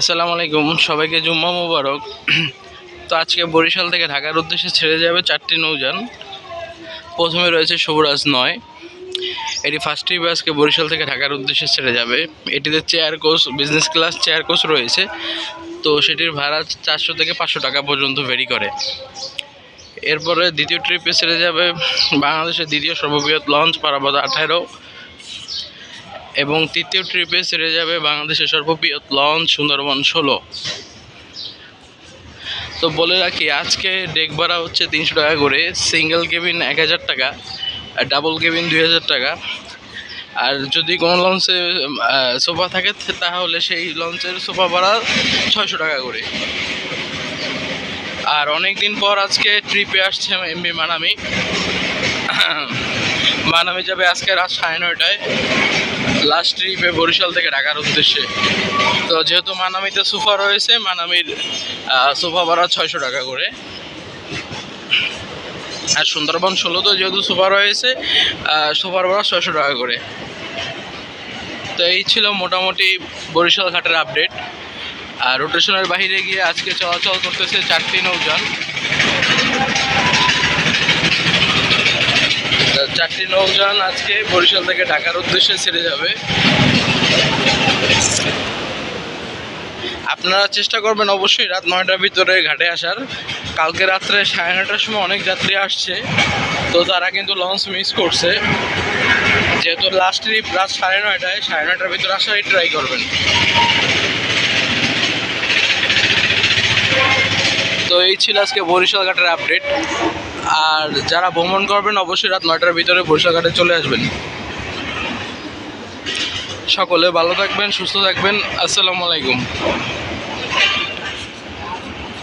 আসসালামু আলাইকুম, সবাইকে জুম্মা মুবারক। তো আজকে বরিশাল থেকে ঢাকার উদ্দেশ্যে ছেড়ে যাবে চারটি নৌযান। প্রথমে রয়েছে শুভরাজ নয়। এটি ফার্স্ট ট্রিপে আজকে বরিশাল থেকে ঢাকার উদ্দেশ্যে ছেড়ে যাবে। এটিতে chair coach business class chair coach রয়েছে। তো সেটির ভাড়া চারশো থেকে পাঁচশো টাকা পর্যন্ত ভেরি করে। এরপরে দ্বিতীয় ট্রিপে ছেড়ে যাবে বাংলাদেশের দ্বিতীয় সর্ববৃহৎ লঞ্চ পারাবাদ আঠারো। এবং তৃতীয় ট্রিপে ছেড়ে যাবে বাংলাদেশের সর্ববৃহৎ লঞ্চ সুন্দরবন ষোলো। তো বলে রাখি, আজকে ডেক ভাড়া হচ্ছে তিনশো টাকা করে, সিঙ্গেল কেবিন এক হাজার টাকা, আর ডাবল কেবিন দুই হাজার টাকা। আর যদি কোনো লঞ্চে সোফা থাকে, তাহলে সেই লঞ্চের সোফা ভাড়া ছয়শো টাকা করে। আর অনেক দিন পর আজকে ট্রিপে আসছে এমবি মানামি। মানামি যাবে আজকে রাত সাড়ে নয়টায়। লাস্ট ট্রিপে বরিশাল থেকে ঢাকার উদ্দেশ্যে। তো যেহেতু মানামিতে সোফা রয়েছে, মানামির সোফা ভাড়া ছয়শো টাকা করে। আর সুন্দরবন ষোলোতে যেহেতু সোফা রয়েছে সোফার ভাড়া ছয়শো টাকা করে। তো এই ছিল মোটামুটি বরিশাল ঘাটের আপডেট আর রোটেশনের বাইরে গিয়ে আজকে চলাচল করতেছে চারটি নৌযান তা চারটি নৌযান আজকে বরিশাল থেকে ঢাকার উদ্দেশ্যে ছেড়ে যাবে। আপনারা চেষ্টা করবেন অবশ্যই রাত নয়টার ভিতরে ঘাটে আসার। কালকে রাত্রে সাড়ে নটার সময় অনেক যাত্রী আসছে, তো তারা কিন্তু লঞ্চ মিস করছে। যেহেতু লাস্ট ট্রিপ রাত সাড়ে নয়টায়, সাড়ে নয়টার ভিতরে আসারই ট্রাই করবেন। তো এই ছিল আজকে বরিশাল ঘাটের আপডেট আর যারা ভ্রমণ করবেন, অবশ্যই রাত নয়টার ভিতরে বৈশাখাটে চলে আসবেন। সকলে ভালো থাকবেন, সুস্থ থাকবেন। আসসালামু আলাইকুম।